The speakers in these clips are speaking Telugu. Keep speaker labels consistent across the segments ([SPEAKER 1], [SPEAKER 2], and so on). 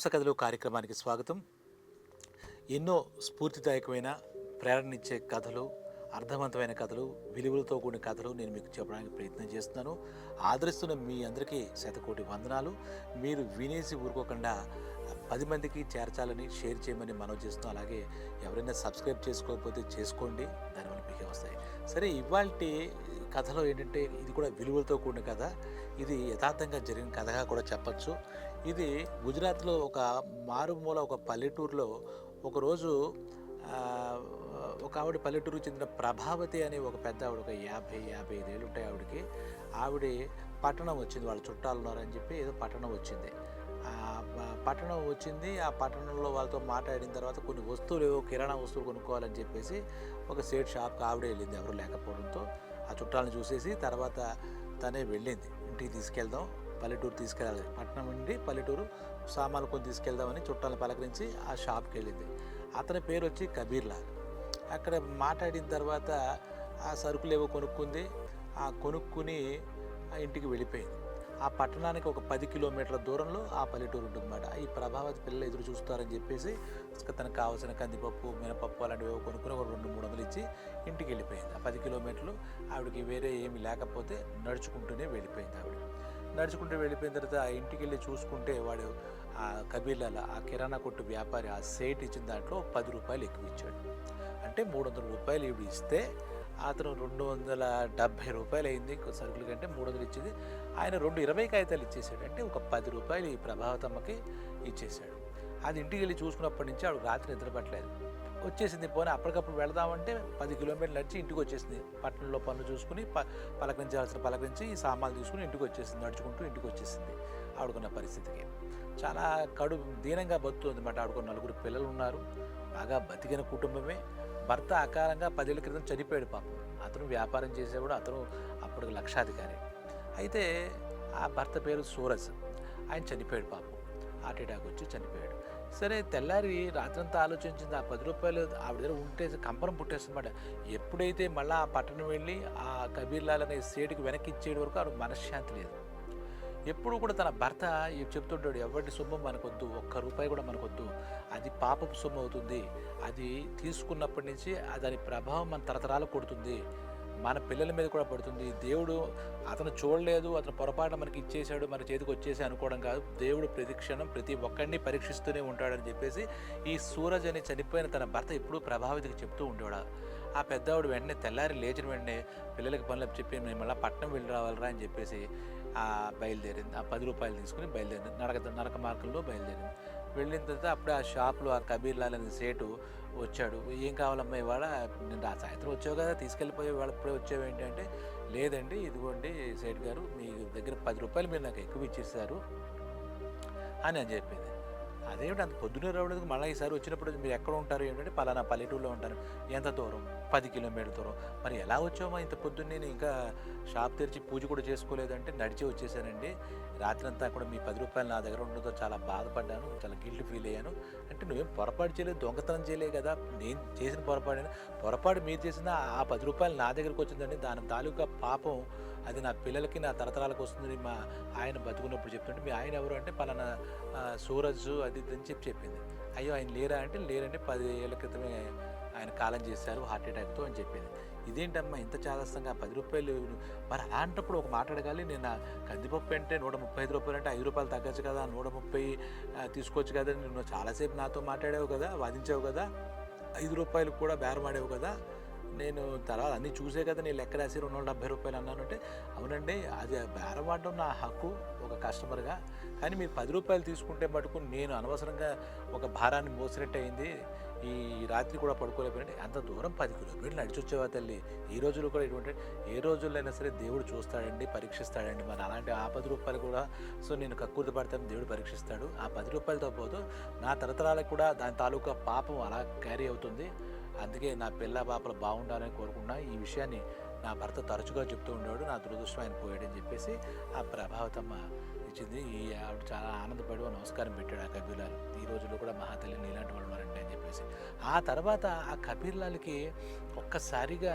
[SPEAKER 1] హంసకథలు కార్యక్రమానికి స్వాగతం. ఎన్నో స్ఫూర్తిదాయకమైన ప్రేరణనిచ్చే కథలు అర్థవంతమైన కథలు విలువలతో కూడిన కథలు నేను మీకు చెప్పడానికి ప్రయత్నం చేస్తున్నాను. ఆదరిస్తున్న మీ అందరికీ శతకోటి వందనాలు. మీరు వినేసి ఊరుకోకుండా పది మందికి చేర్చాలని షేర్ చేయమని మనం చేస్తున్నాం. అలాగే ఎవరైనా సబ్స్క్రైబ్ చేసుకోకపోతే చేసుకోండి. దానివల్ల మీకే వస్తాయి. సరే ఇవాళ కథలో ఏంటంటే ఇది కూడా విలువలతో కూడిన కథ. ఇది యథార్థంగా జరిగిన కథగా కూడా చెప్పచ్చు. ఇది గుజరాత్లో ఒక మారుమూల ఒక పల్లెటూరులో ఒకరోజు ఒక ఆవిడ పల్లెటూరుకు చెందిన ప్రభావతి అనే ఒక పెద్ద ఆవిడ ఒక యాభై యాభై ఐదేళ్ళు ఉంటాయి ఆవిడకి. ఆవిడ పట్టణం వచ్చింది వాళ్ళ చుట్టాలు ఉన్నారని చెప్పి ఏదో పట్టణం వచ్చింది. పట్టణం వచ్చింది ఆ పట్టణంలో వాళ్ళతో మాట్లాడిన తర్వాత కొన్ని వస్తువులు ఏవో కిరాణా వస్తువులు కొనుక్కోవాలని చెప్పేసి ఒక సేట్ షాప్కి ఆవిడే వెళ్ళింది ఎవరు లేకపోవడంతో. ఆ చుట్టాలను చూసేసి తర్వాత తనే వెళ్ళింది. ఇంటికి తీసుకెళ్దాం పల్లెటూరు తీసుకెళ్ళాలి. పట్టణం నుండి పల్లెటూరు సామాన్లు కొని తీసుకెళ్దామని చుట్టాలను పలకరించి ఆ షాప్కి వెళ్ళింది. అతని పేరు వచ్చి కబీర్లాల్ అక్కడ మాట్లాడిన తర్వాత ఆ సరుకులు ఏవో కొనుక్కుంది. ఆ కొనుక్కుని ఆ ఇంటికి వెళ్ళిపోయింది. ఆ పట్టణానికి ఒక పది కిలోమీటర్ల దూరంలో ఆ పల్లెటూరు ఉంటుందన్నమాట. ఈ ప్రభావతి పిల్లలు ఎదురు చూస్తారని చెప్పేసి తనకు కావాల్సిన కందిపప్పు మినపప్పు అలాంటివి కొనుక్కుని ఒక రెండు మూడు వందలు ఇచ్చి ఇంటికి వెళ్ళిపోయింది. ఆ పది కిలోమీటర్లు ఆవిడకి వేరే ఏమి లేకపోతే నడుచుకుంటూనే వెళ్ళిపోయింది ఆవిడ. నడుచుకుంటూ వెళ్ళిపోయిన తర్వాత ఆ ఇంటికి వెళ్ళి చూసుకుంటే వాడు ఆ కబీలాల ఆ కిరాణా కొట్టు వ్యాపారి ఆ సేట్ ఇచ్చిన దాంట్లో పది రూపాయలు ఎక్కువ ఇచ్చాడు. అంటే మూడు వందల రూపాయలు ఇవి ఇస్తే అతను రెండు వందల డెబ్భై రూపాయలు అయింది ఇంకో సరుకుల కంటే మూడు వందలు ఇచ్చింది. ఆయన రెండు ఇరవై కాగితాలు ఇచ్చేసాడు అంటే ఒక పది రూపాయలు ఈ ప్రభావతమ్మకి ఇచ్చేసాడు అది ఇంటికి వెళ్ళి చూసుకున్నప్పటి నుంచి ఆవిడ రాత్రి నిద్రపట్టలేదు. వచ్చేసింది. పోనీ అప్పటికప్పుడు వెళదామంటే పది కిలోమీటర్లు నడిచి ఇంటికి వచ్చేసింది పట్టణంలో పనులు చూసుకుని ప పలకరించాల్సిన పలకరించి ఈ సామాన్లు తీసుకుని ఇంటికి వచ్చేసింది నడుచుకుంటూ ఇంటికి వచ్చేసింది ఆడుకున్న పరిస్థితికి. చాలా కడు దీనంగా బతుకుతుంది అనమాట ఆడుకున్న నలుగురు పిల్లలు ఉన్నారు బాగా బతికిన కుటుంబమే. భర్త అకాలంగా పదేళ్ళ క్రితం చనిపోయాడు పాపం. అతను వ్యాపారం చేసేవాడు అతను అప్పటికి లక్షాధికారి. అయితే ఆ భర్త పేరు సూరజ్. ఆయన చనిపోయాడు పాపం. హార్ట్ అటాక్ వచ్చి చనిపోయాడు. సరే తెల్లారి రాత్రంతా ఆలోచించింది ఆ పది రూపాయలు ఆవిడ దగ్గర ఉంటే కంపరం పుట్టేస్తుందన్నమాట ఎప్పుడైతే మళ్ళీ ఆ పట్టణం వెళ్ళి ఆ కబీర్లాల్ అనే సేటుకి వెనక్కి వరకు ఆవిడ మనశ్శాంతి లేదు. ఎప్పుడు కూడా తన భర్త చెప్తుంటాడు ఎవరి సొమ్ము మనకొద్దు ఒక్క రూపాయి కూడా మనకొద్దు. అది పాపపు సొమ్ము అవుతుంది. అది తీసుకున్నప్పటి నుంచి దాని ప్రభావం మన తరతరాలు కొడుతుంది. మన పిల్లల మీద కూడా పడుతుంది. దేవుడు అతను చూడలేదు అతను పొరపాటున మనకి ఇచ్చేసాడు మన చేతికి వచ్చేసి అనుకోవడం కాదు. దేవుడు ప్రతి క్షణం ప్రతి ఒక్కడిని పరీక్షిస్తూనే ఉంటాడని చెప్పేసి ఈ సూరజ్ అని చనిపోయిన తన భర్త ఎప్పుడూ ప్రభావితికి చెప్తూ ఉండేవాడు. ఆ పెద్దవాడు వెంటనే తెల్లారి లేచిన వెంటనే పిల్లలకి పనులు చెప్పి మేము మళ్ళీ పట్టణం వెళ్ళి రావాలరా అని చెప్పేసి బయలుదేరింది. ఆ పది రూపాయలు తీసుకుని బయలుదేరింది. నరక నరక మార్గంలో బయలుదేరింది. వెళ్ళిన తర్వాత అప్పుడే ఆ షాప్లో ఆ కబీర్ లాల్ అనే సేటు వచ్చాడు. ఏం కావాలమ్మా ఇవాళ? నేను ఆ సాయంత్రం వచ్చావు కదా తీసుకెళ్ళిపోయి ఇవాళ ఇప్పుడే వచ్చావు ఏంటంటే లేదండి ఇదిగోండి సేట్ గారు మీ దగ్గర పది రూపాయలు మీరు నాకు ఎక్కువ ఇచ్చేసారు అని అని చెప్పింది. అదేమిటి అంత పొద్దున్నే రావడానికి మళ్ళీ ఈసారి వచ్చినప్పుడు మీరు ఎక్కడ ఉంటారు? ఏంటంటే పలానా పల్లెటూరులో ఉంటారు. ఎంత దూరం? పది కిలోమీటర్ దూరం. మరి ఎలా వచ్చామో ఇంత పొద్దున్నే? నేను ఇంకా షాప్ తెరిచి పూజ కూడా చేసుకోలేదంటే నడిచి వచ్చేసానండి. రాత్రి అంతా కూడా మీ పది రూపాయలు నా దగ్గర ఉండడంతో చాలా బాధపడ్డాను. చాలా గిల్ట్ ఫీల్ అయ్యాను. అంటే నువ్వేం పొరపాటు చేయలేదు. దొంగతనం చేయలేదు కదా. నేను చేసిన పొరపాటు పొరపాటు మీరు చేసిన ఆ పది రూపాయలు నా దగ్గరకు వచ్చిందండి దాని తాలూకా పాపం అది నా పిల్లలకి నా తరతరాలకు వస్తుందని మా ఆయన బతుకున్నప్పుడు చెప్తుంటే మీ ఆయన ఎవరు అంటే పలానా సూరజ్ అది ఇది అని చెప్పి చెప్పింది. అయ్యో ఆయన లేరా అంటే లేరంటే పది ఏళ్ళ క్రితమే ఆయన కాలం చేశారు హార్ట్ అటాక్తో అని చెప్పింది. ఇదేంటమ్మా ఇంత చాదస్తంగా పది రూపాయలు మరి అలాంటప్పుడు ఒక మాట అడగాలి నేను ఆ కందిపప్పు అంటే నూట ముప్పై ఐదు రూపాయలు అంటే ఐదు రూపాయలు తగ్గచ్చు కదా నూట ముప్పై తీసుకోవచ్చు కదా నువ్వు చాలాసేపు నాతో మాట్లాడావు కదా వాదించావు కదా ఐదు రూపాయలు కూడా బేరమాడావు కదా నేను తర్వాత అన్నీ చూసే కదా నేను లెక్క రాసి రెండు వందల డెబ్బై రూపాయలు అన్నాను అంటే అవునండి అది బేరమాడడం నా హక్కు ఒక కస్టమర్గా. కానీ మీరు పది రూపాయలు తీసుకుంటే మటుకు నేను అనవసరంగా ఒక భారాన్ని మోసినట్టు అయింది ఈ రాత్రి కూడా పడుకోలేకపోయింది అంత దూరం పది కిలోమీటర్లు నడిచి వచ్చేవా తల్లి? ఈ రోజుల్లో కూడా ఇటువంటి ఏ రోజుల్లో సరే దేవుడు చూస్తాడండి పరీక్షిస్తాడండి. మరి అలాంటి ఆ పది రూపాయలు కూడా సో నేను కక్కుర్తి పడతాను దేవుడు పరీక్షిస్తాడు. ఆ పది రూపాయలతో పోదు నా తరతరాలకు కూడా దాని తాలూకా పాపం అలా క్యారీ అవుతుంది. అందుకే నా పిల్ల పాపలు బాగుండాలని కోరుకున్నా ఈ విషయాన్ని నా భర్త తరచుగా చెప్తూ ఉండేవాడు. నా దురదృష్టం ఆయన పోయాడని చెప్పేసి ఆ ప్రభావతమ్మ ఇచ్చింది. ఈ ఆవిడ చాలా ఆనందపడి నమస్కారం పెట్టాడు ఆ కబీర్లాల్. ఈ రోజుల్లో కూడా మహాతల్లి నీలాంటి వాళ్ళు ఉన్నారంటే అని చెప్పేసి. ఆ తర్వాత ఆ కబీర్లాల్కి ఒక్కసారిగా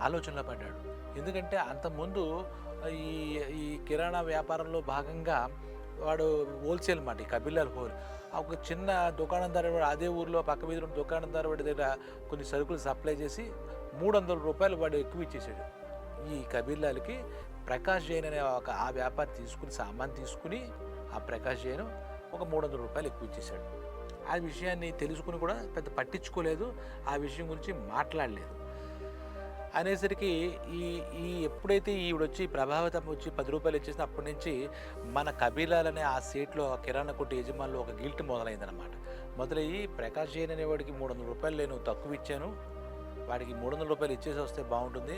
[SPEAKER 1] ఆలోచనలో పడ్డాడు. ఎందుకంటే అంతకుముందు ఈ ఈ కిరాణా వ్యాపారంలో భాగంగా వాడు హోల్సేల్ మాట ఈ కబీర్లాల్ హోల్ ఒక చిన్న దుకాణందారు వాడు అదే ఊర్లో పక్క వీధిలో ఉన్న దుకాణందారు వాడి దగ్గర కొన్ని సరుకులు సప్లై చేసి మూడు వందల రూపాయలు వాడు ఎక్కువ ఇచ్చేసాడు. ఈ కబీర్లాలకి ప్రకాష్ జైన్ అనే ఒక ఆ వ్యాపారి తీసుకుని సామాన్ తీసుకుని ఆ ప్రకాష్ జైన్ ఒక మూడు వందల రూపాయలు ఎక్కువ ఇచ్చేసాడు. ఆ విషయాన్ని తెలుసుకుని కూడా పెద్ద పట్టించుకోలేదు. ఆ విషయం గురించి మాట్లాడలేదు. అనేసరికి ఈ ఈ ఎప్పుడైతే ఈవిడ వచ్చి ప్రభావితం వచ్చి పది రూపాయలు ఇచ్చేసిన అప్పటి నుంచి మన కబీలాలనే ఆ సీట్లో కిరాణా కొట్టు యజమానులు ఒక గిల్ట్ మొదలైందనమాట మొదలయ్యి ప్రకాష్ జైన్ అనేవాడికి మూడు వందల రూపాయలు నేను తక్కువ ఇచ్చాను. వాడికి మూడు వందల రూపాయలు ఇచ్చేసి వస్తే బాగుంటుంది.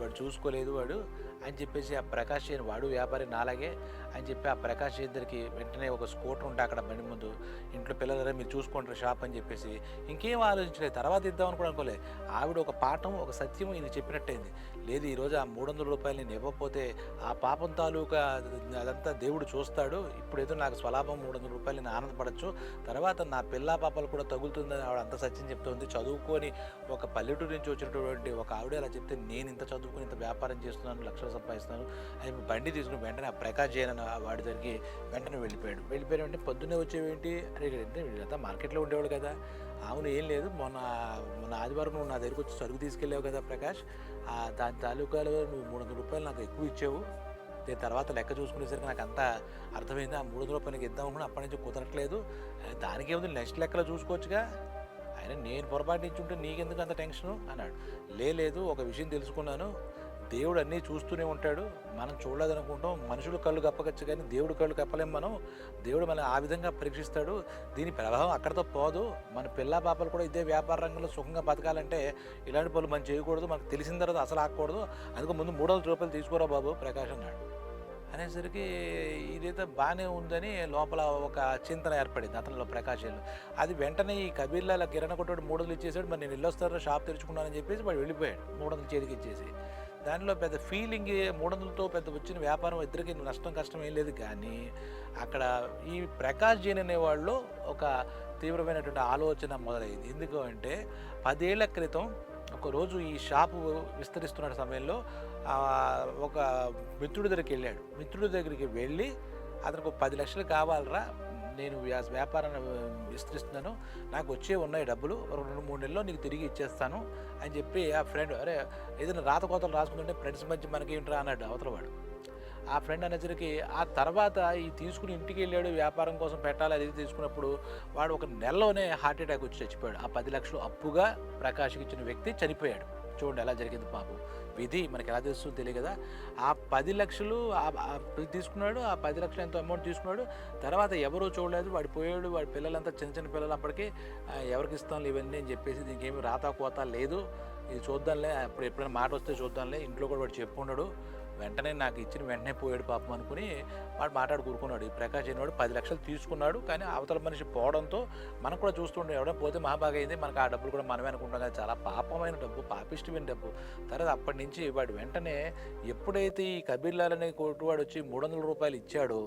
[SPEAKER 1] వాడు చూసుకోలేదు వాడు. అని చెప్పేసి ఆ ప్రకాష్ అని వాడు వ్యాపారి నాలాగే అని చెప్పి ఆ ప్రకాష్ ఇద్దరికి వెంటనే ఒక స్కూటర్ ఉంటే అక్కడ బండి ముందు ఇంట్లో పిల్లలరా మీరు చూసుకుంటారు షాప్ అని చెప్పేసి. ఇంకేం ఆలోచించలేదు. తర్వాత ఇద్దామని కూడా అనుకోలే. ఆవిడ ఒక పాఠం ఒక సత్యం ఈయన చెప్పినట్టయింది. లేదు ఈరోజు ఆ మూడు వందల రూపాయలు నేను ఇవ్వకపోతే ఆ పాపం తాలూకా అదంతా దేవుడు చూస్తాడు. ఇప్పుడేదో నాకు స్వలాభం మూడు వందల రూపాయలు నేను ఆనందపడచ్చు. తర్వాత నా పిల్ల పాపలు కూడా తగులుతుందని ఆవిడ అంత సత్యం చెప్తుంది. చదువుకొని ఒక పల్లెటూరు నుంచి వచ్చినటువంటి ఒక ఆవిడ అలా చెప్తే నేను ఇంత చదువుకుని ఇంత వ్యాపారం చేస్తున్నాను లక్షలు సంపాదిస్తున్నారు. అని బండి తీసుకుని వెంటనే ఆ ప్రకాష్ జైన్ అన్న వాడి దగ్గరికి వెంటనే వెళ్ళిపోయాడు. వెళ్ళిపోయాడు అంటే పొద్దున్నే వచ్చేవేంటి? అరే అంటే వీళ్ళంతా మార్కెట్లో ఉండేవాడు కదా. అవును ఏం లేదు. మొన్న మొన్న ఆదివారం నువ్వు నా దగ్గరికి వచ్చి సరుకు తీసుకెళ్ళావు కదా ప్రకాష్. ఆ దాని తాలూకాలో నువ్వు మూడు వందల రూపాయలు నాకు ఎక్కువ ఇచ్చావు. నేను తర్వాత లెక్క చూసుకునేసరికి నాకు అంతా అర్థమైంది. ఆ మూడు వందల రూపాయలకి ఇద్దాం అనుకుని అప్పటి నుంచి కుదరట్లేదు. దానికి ఏముంది? నెక్స్ట్ లెక్కలో చూసుకోవచ్చుగా. ఆయన నేను పొరపాటు ఇచ్చుంటే నీకెందుకు అంత టెన్షను? అన్నాడు. "లే, లేదు ఒక విషయం తెలుసుకున్నాను. దేవుడు అన్నీ చూస్తూనే ఉంటాడు. మనం చూడలేదనుకుంటాం. మనుషులు కళ్ళు కప్పగచ్చు కానీ దేవుడు కళ్ళు కప్పలేం మనం. దేవుడు మన ఆ విధంగా పరీక్షిస్తాడు. దీని ప్రభావం అక్కడితో పోదు. మన పిల్ల పాపలు కూడా ఇదే వ్యాపార రంగంలో సుఖంగా బతకాలంటే ఇలాంటి పనులు మనం చేయకూడదు. మనకు తెలిసిన తర్వాత అసలు ఆకూడదు అందుకు ముందు మూడు వందల రూపాయలు తీసుకోరా బాబు? ప్రకాష్ అన్నాడు. అనేసరికి ఇదైతే బాగానే ఉందని లోపల ఒక చింతన ఏర్పడింది అతనిలో ప్రకాశంలో అది వెంటనే ఈ కబీర్లాల కిరణ కొట్టాడు మూడు వందలు ఇచ్చేసాడు. మరి నేను వెళ్ళొస్తారో షాప్ తెరుచుకున్నానని చెప్పేసి వాడు వెళ్ళిపోయాడు. మూడు వందలు చేతికి ఇచ్చేసి. దానిలో పెద్ద ఫీలింగ్ మూడు వందలతో పెద్ద వచ్చిన వ్యాపారం ఇద్దరికి నష్టం కష్టం ఏం లేదు. కానీ అక్కడ ఈ ప్రకాష్ జైన్ అనేవాళ్ళు ఒక తీవ్రమైనటువంటి ఆలోచన మొదలైంది. ఎందుకు అంటే పదేళ్ళ క్రితం ఒకరోజు ఈ షాపు విస్తరిస్తున్న సమయంలో ఒక మిత్రుడి దగ్గరికి వెళ్ళాడు. మిత్రుడి దగ్గరికి వెళ్ళి అతనికి పది లక్షలు కావాలరా నేను వ్యాపారాన్ని విస్తరిస్తున్నాను. నాకు వచ్చే ఉన్నాయి డబ్బులు. రెండు మూడు నెలల్లో నీకు తిరిగి ఇచ్చేస్తాను అని చెప్పి ఆ ఫ్రెండ్ అరే ఏదైనా రాత కోతలు రాసుకుంటుంటే ఫ్రెండ్స్ మధ్య మనకి ఏంట్రా అన్నాడు అవతల వాడు. ఆ ఫ్రెండ్ అనేసరికి ఆ తర్వాత ఈ తీసుకుని ఇంటికి వెళ్ళాడు వ్యాపారం కోసం పెట్టాలి అది ఇది తీసుకున్నప్పుడు వాడు ఒక నెలలోనే హార్ట్ అటాక్ వచ్చి చచ్చిపోయాడు. ఆ పది లక్షలు అప్పుగా ప్రకాష్కి ఇచ్చిన వ్యక్తి చనిపోయాడు. చూడండి ఎలా జరిగింది పాపం. విధి మనకి ఎలా తెలుస్తుందో తెలియదు కదా. ఆ పది లక్షలు తీసుకున్నాడు ఆ పది లక్షలు ఎంతో అమౌంట్ తీసుకున్నాడు తర్వాత ఎవరూ చూడలేదు వాడు పోయాడు వాడి పిల్లలంతా చిన్న చిన్న పిల్లలు అప్పటికి ఎవరికి ఇస్తాను ఇవన్నీ అని చెప్పేసి దీనికి ఏమి రాతా కోత లేదు. ఇది చూద్దాంలే అప్పుడు ఎప్పుడైనా మాట వస్తే చూద్దాంలే ఇంట్లో కూడా వాడు చెప్పుకున్నాడు వెంటనే నాకు ఇచ్చిన వెంటనే పోయాడు పాపం అనుకుని వాడు మాట్లాడు కూరుకున్నాడు. ఈ ప్రకాష్ అనేవాడు పది లక్షలు తీసుకున్నాడు. కానీ అవతల మనిషి పోవడంతో మనం కూడా చూస్తుండే ఎవడో పోతే మహాబాగా అయింది మనకు ఆ డబ్బులు కూడా మనమే అనుకుంటాం కానీ చాలా పాపమైన డబ్బు పాపిష్టమైన డబ్బు. తర్వాత అప్పటి నుంచి వాడు వెంటనే ఎప్పుడైతే ఈ కబీర్లాల్ అనే కొట్టువాడు వచ్చి మూడు వందల రూపాయలు ఇచ్చాడో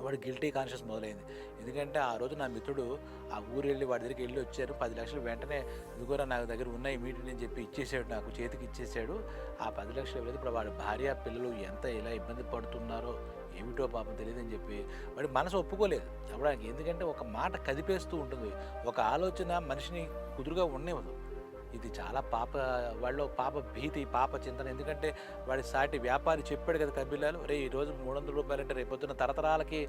[SPEAKER 1] వాడు గిల్టీ కాన్షియస్ మొదలైంది. ఎందుకంటే ఆ రోజు నా మిత్రుడు ఆ ఊరు వెళ్ళి వాడి దగ్గరికి వెళ్ళి వచ్చారు. పది లక్షలు వెంటనే ఇదిగోరా నా దగ్గర ఉన్నాయి మీటింగ్ అని చెప్పి ఇచ్చేసాడు నాకు చేతికి ఇచ్చేసాడు. ఆ పది లక్షలు ఇవ్వలేదు ఇప్పుడు వాడి భార్య పిల్లలు ఎంత ఇలా ఇబ్బంది పడుతున్నారో ఏమిటో పాపం తెలియదని చెప్పి వాడి మనసు ఒప్పుకోలేదు. అప్పుడు ఎందుకంటే ఒక మాట కదిపేస్తూ ఉంటుంది. ఒక ఆలోచన మనిషిని కుదురుగా ఉండేవదు ఇది చాలా పాప వాళ్ళు పాప భీతి పాప చింతన. ఎందుకంటే వాడి సాటి వ్యాపారి చెప్పాడు కదా కబిలాలు రే ఈ రోజు మూడు వందల రూపాయలు అంటే రేపు పొద్దున్న తరతరాలకి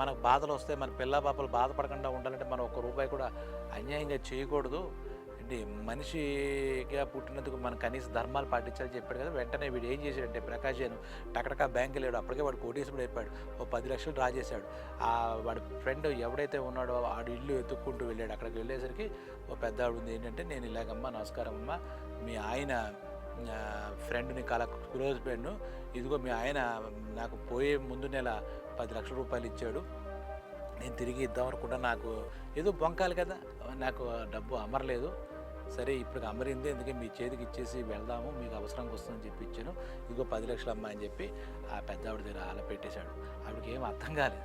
[SPEAKER 1] మనకు బాధలు వస్తే మన పిల్ల పాపలు బాధపడకుండా ఉండాలంటే మనం ఒక్క రూపాయి కూడా అన్యాయంగా చేయకూడదు. అంటే మనిషిగా పుట్టినందుకు మనం కనీస ధర్మాలు పాటించాలని చెప్పాడు కదా వెంటనే వీడు ఏం చేశాడంటే ప్రకాష్ జైన్ టకటకా బ్యాంక్ వెళ్ళాడు. అప్పటికే వాడు కోటీశ్వరుడు అయిపోయాడు. ఓ పది లక్షలు డ్రా చేశాడు. ఆ వాడి ఫ్రెండ్ ఎవడైతే ఉన్నాడో ఆడు ఇల్లు ఎత్తుక్కుంటూ వెళ్ళాడు. అక్కడికి వెళ్ళేసరికి ఓ పెద్ద ఆవిడ ఉంది. ఏంటంటే నేను ఇలాగమ్మా నమస్కారం అమ్మా మీ ఆయన ఫ్రెండ్ని కల క్లోజ్ ఫ్రెండ్ ఇదిగో మీ ఆయన నాకు పోయే ముందు నెల పది లక్షల రూపాయలు ఇచ్చాడు. నేను తిరిగి ఇద్దాం అనుకుంటా నాకు ఏదో బొంకాలి కదా నాకు డబ్బు అమరలేదు. సరే ఇప్పుడు అమరింది ఎందుకే మీ చేతికి ఇచ్చేసి వెళ్దాము మీకు అవసరంకి వస్తుందని చెప్పి ఇచ్చాను. ఇదిగో పది లక్షలు అమ్మా అని చెప్పి ఆ పెద్ద ఆవిడ దగ్గర అలా పెట్టేశాడు ఆవిడకి ఏం అర్థం కాలేదు.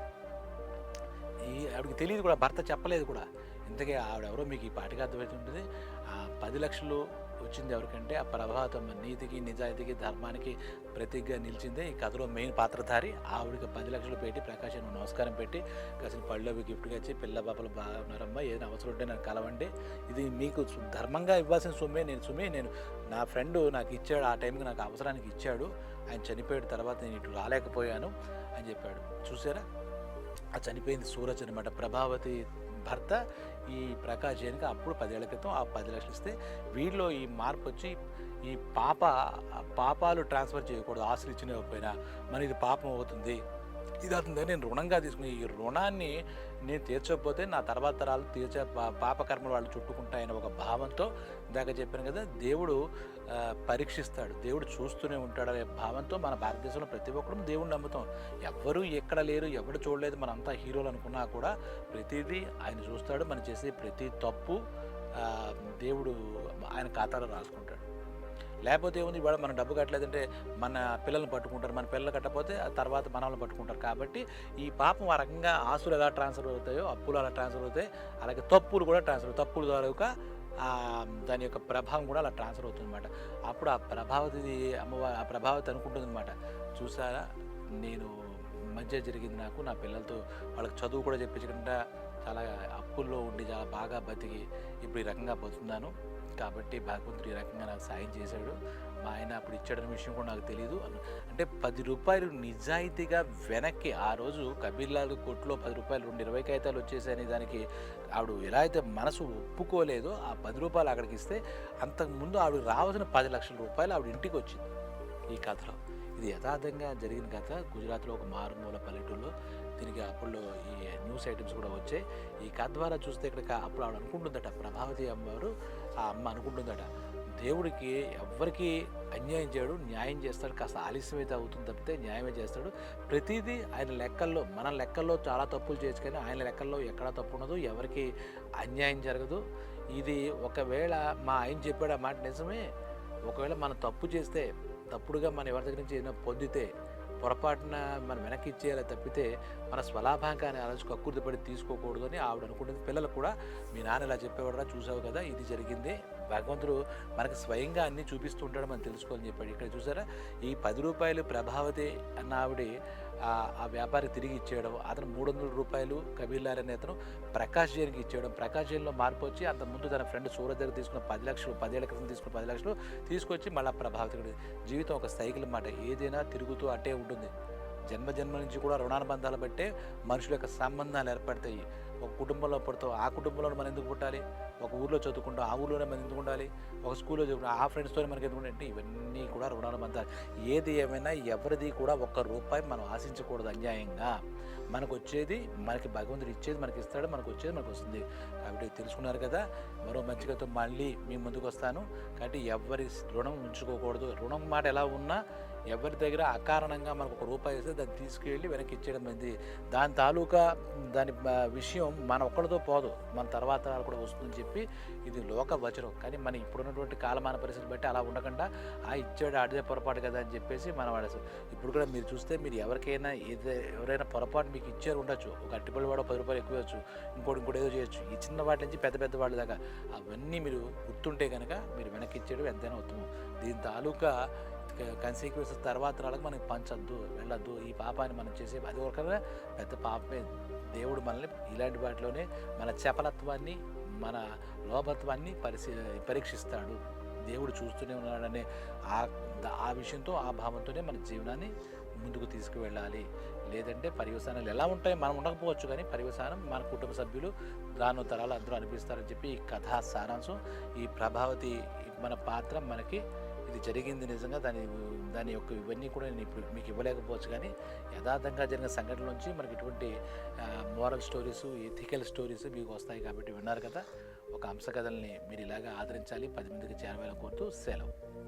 [SPEAKER 1] ఈ ఆవిడకి తెలియదు కూడా భర్త చెప్పలేదు కూడా. ఇంతకే ఆవిడెవరో మీకు ఈ పాటికి అర్థమవుతుంటుంది. ఆ పది లక్షలు వచ్చింది ఎవరికంటే ఆ ప్రభాతం నీతికి నిజాయితీకి ధర్మానికి ప్రతిగ్గా నిలిచిందే ఈ కథలో మెయిన్ పాత్రధారి. ఆవిడకి పది లక్షలు పెట్టి ప్రకాశం నమస్కారం పెట్టి కాసిన పళ్ళు గిఫ్ట్గా ఇచ్చి పిల్ల పాపలు బాగా ఉన్నారమ్మా ఏదైనా అవసరం ఉంటే నాకు కలవండి. ఇది మీకు ధర్మంగా ఇవ్వాల్సిన సొమ్మే నేను సొమ్మే నేను నా ఫ్రెండ్ నాకు ఇచ్చాడు ఆ టైంకి నాకు అవసరానికి ఇచ్చాడు ఆయన చనిపోయిన తర్వాత నేను ఇటు రాలేకపోయాను అని చెప్పాడు. చూసారా? ఆ చనిపోయింది సూరజ్ అనమాట ప్రభావతి భర్త ఈ ప్రకాష్ జైన్కి అప్పుడు పదేళ్ళ క్రితం ఆ పది లక్షలు ఇస్తే వీళ్ళలో ఈ మార్పు వచ్చి ఈ పాప పాపాలు ట్రాన్స్ఫర్ చేయకూడదు ఆస్తులు ఇచ్చినకపోయినా మరి ఇది పాపం అవుతుంది. ఇది అవుతుంది నేను రుణంగా తీసుకుని ఈ రుణాన్ని నేను తీర్చకపోతే నా తర్వాత తరాలు తీర్చే పాపకర్మలు వాళ్ళు చుట్టుకుంటాయని ఒక భావంతో ఇందాక చెప్పాను కదా దేవుడు పరీక్షిస్తాడు. దేవుడు చూస్తూనే ఉంటాడు అనే భావంతో మన భారతదేశంలో ప్రతి ఒక్కరు దేవుడిని నమ్ముతాం. ఎవ్వరూ ఎక్కడ లేరు ఎవరు చూడలేదు మనంతా హీరోలు అనుకున్నా కూడా ప్రతిదీ ఆయన చూస్తాడు. మనం చేసే ప్రతి తప్పు దేవుడు ఆయన ఖాతాలో రాసుకుంటాడు. లేకపోతే ఏముంది? ఇవాళ మనం డబ్బు కట్టలేదంటే మన పిల్లల్ని పట్టుకుంటారు. మన పిల్లలు కట్టకపోతే ఆ తర్వాత మనల్ని పట్టుకుంటారు. కాబట్టి ఈ పాపం ఆ రకంగా ఆస్తులు ఎలా ట్రాన్స్ఫర్ అవుతాయో అప్పులు అలా ట్రాన్స్ఫర్ అవుతాయి. అలాగే తప్పులు కూడా ట్రాన్స్ఫర్ తప్పులు ద్వారా దాని యొక్క ప్రభావం కూడా అలా ట్రాన్స్ఫర్ అవుతుంది అనమాట అప్పుడు ఆ ప్రభావతి అమ్మవారి ఆ ప్రభావతి అనుకుంటుంది అనమాట చూసారా? నేను మధ్య జరిగింది నాకు నా పిల్లలతో వాళ్ళకి చదువు కూడా చెప్పించకుండా చాలా అప్పుల్లో ఉండి చాలా బాగా బతికి ఇప్పుడు ఈ రకంగా బతుకున్నాను కాబట్టి భగవంతుడు ఈ రకంగా నాకు సాయం చేశాడు మా ఆయన అప్పుడు ఇచ్చాడన్న విషయం కూడా నాకు తెలియదు అంటే పది రూపాయలు నిజాయితీగా వెనక్కి ఆ రోజు కబీర్లాల్ కొట్లో పది రూపాయలు రెండు ఇరవై కాగితాలు వచ్చేసాయని దానికి ఆవిడ ఎలా అయితే మనసు ఒప్పుకోలేదో ఆ పది రూపాయలు అక్కడికి ఇస్తే అంతకుముందు ఆవిడ రావాల్సిన పది లక్షల రూపాయలు ఆవిడ ఇంటికి వచ్చింది. ఈ కథలో ఇది యథార్థంగా జరిగిన కథ. గుజరాత్లో ఒక మారుమూల పల్లెటూరులో దీనికి అప్పుడు ఈ న్యూస్ ఐటమ్స్ కూడా వచ్చాయి. ఈ కథ ద్వారా చూస్తే ఇక్కడ అప్పుడు ఆవిడ అనుకుంటుందట ప్రభావతి అమ్మవారు ఆ అమ్మ అనుకుంటుందట దేవుడికి ఎవ్వరికి అన్యాయం చేయడు న్యాయం చేస్తాడు కాస్త ఆలస్యమైతే అవుతుంది తప్పితే న్యాయమే చేస్తాడు. ప్రతిదీ ఆయన లెక్కల్లో మన లెక్కల్లో చాలా తప్పులు చేయొచ్చు కానీ ఆయన లెక్కల్లో ఎక్కడా తప్పు ఉండదు ఎవరికి అన్యాయం జరగదు. ఇది ఒకవేళ మా ఆయన చెప్పాడు ఆ మాట నిజమే ఒకవేళ మనం తప్పు చేస్తే తప్పుడుగా మన ఎవరి దగ్గర నుంచి ఏదైనా పొందితే పొరపాటున మనం వెనక్కి ఇచ్చేయాలి తప్పితే మన స్వలాభాంకాన్ని కానీ కక్కుర్తి పడి తీసుకోకూడదు అని ఆవిడ అనుకుంటుంది పిల్లలు కూడా మీ నాన్న ఇలా చెప్పేవాడరా చూసావు కదా ఇది జరిగింది. భగవంతుడు మనకు స్వయంగా అన్నీ చూపిస్తూ ఉంటాడు మనం తెలుసుకోవాలని చెప్పాడు. ఇక్కడ చూసారా? ఈ పది రూపాయలు ప్రభావతి అన్న ఆవిడ ఆ- వ్యాపారి తిరిగి ఇచ్చేయడం అతను మూడు వందల రూపాయలు కబీర్లాల్ అనే అతను ప్రకాష్ జైన్కి ఇచ్చేయడం. ప్రకాష్ జైన్లో మార్పు వచ్చి అంత ముందు తన ఫ్రెండ్ సూరజ్ దగ్గర తీసుకున్న పది లక్షలు పదేళ్ళ క్రితం తీసుకున్న పది లక్షలు తీసుకొచ్చి మళ్ళీ ప్రభావితుడు జీవితం ఒక సైకిల్ అన్నమాట. ఏదైనా తిరుగుతూ అట్టే ఉంటుంది. జన్మ జన్మ నుంచి కూడా రుణానుబంధాలు బట్టే మనుషుల యొక్క సంబంధాలు ఏర్పడతాయి. ఒక కుటుంబంలో పుడతావు ఆ కుటుంబంలో మనం ఎందుకు పుట్టాలి? ఒక ఊర్లో చదువుకుంటాం ఆ ఊర్లోనే మనం ఎందుకు ఉండాలి? ఒక స్కూల్లో చదువుకుంటాం ఆ ఫ్రెండ్స్తో మనకి ఎందుకు ఉండాలంటే ఇవన్నీ కూడా రుణానుబంధాలు ఏది ఏమైనా ఎవరిది కూడా ఒక్క రూపాయి మనం ఆశించకూడదు అన్యాయంగా. మనకు వచ్చేది మనకి భగవంతుడు ఇచ్చేది మనకి ఇస్తాడు మనకు వచ్చేది మనకు వస్తుంది కాబట్టి తెలుసుకున్నారు కదా మరో మంచిగాతో మళ్ళీ మీ ముందుకు వస్తాను. కాబట్టి ఎవరి రుణం ఉంచుకోకూడదు. రుణం మాట ఎలా ఉన్నా ఎవరి దగ్గర అకారణంగా మనకు ఒక రూపాయి ఇస్తే దాన్ని తీసుకెళ్ళి వెనక్కి ఇచ్చేయడం మంది దాని తాలూకా దాని విషయం మన ఒక్కడితో పోదు. మన తర్వాత కూడా వస్తుందని చెప్పి ఇది లోక వచనం కానీ మన ఇప్పుడున్నటువంటి కాలమాన పరిస్థితులు బట్టి అలా ఉండకుండా ఆ ఇచ్చాడు ఆడిదే పొరపాటు కదా అని చెప్పేసి మనం వాడేస్తాం ఇప్పుడు కూడా మీరు చూస్తే మీరు ఎవరికైనా ఏదో ఎవరైనా పొరపాటు మీకు ఇచ్చారు ఉండొచ్చు. ఒక అట్టిపల్లి వాడు పది రూపాయలు ఎక్కువ ఇవ్వచ్చు. ఇంకోటి ఇంకోటి ఏదో చేయొచ్చు. ఈ చిన్న వాటి నుంచి పెద్ద పెద్ద వాళ్ళ దాకా. అవన్నీ మీరు గుర్తుంటే కనుక మీరు వెనక్కి ఇచ్చేయడం ఎంతైనా ఉత్తమం. దీని తాలూకా కన్సిక్యూస్ తర్వాత రాళ్ళకి మనకి పంచొద్దు వెళ్ళొద్దు. ఈ పాపాన్ని మనం చేసే అది ఒక పెద్ద పాపమే. దేవుడు మనల్ని ఇలాంటి వాటిలోనే మన చపలత్వాన్ని మన లోభత్వాన్ని పరిశీ పరీక్షిస్తాడు. దేవుడు చూస్తూనే ఉన్నాడనే ఆ ఆ విషయంతో ఆ భావంతోనే మన జీవనాన్ని ముందుకు తీసుకువెళ్ళాలి. లేదంటే పర్యవసానాలు ఎలా ఉంటాయి మనం ఉండకపోవచ్చు కానీ పర్యవసానం మన కుటుంబ సభ్యులు రాను తరాలు అందరూ అనిపిస్తారని చెప్పి ఈ కథా సారాంశం ఈ ప్రభావతి మన పాత్ర మనకి ఇది జరిగింది నిజంగా దాని దాని యొక్క ఇవన్నీ కూడా నేను ఇప్పుడు మీకు ఇవ్వలేకపోవచ్చు కానీ యథార్థంగా జరిగిన సంఘటన నుంచి మనకి ఇటువంటి మోరల్ స్టోరీస్ ఎథికల్ స్టోరీస్ మీకు వస్తాయి కాబట్టి విన్నారు కదా. ఒక అంశ కథల్ని మీరు ఇలాగా ఆదరించాలి. పది మందికి చేరవేలా కోరుతూ సెలవు.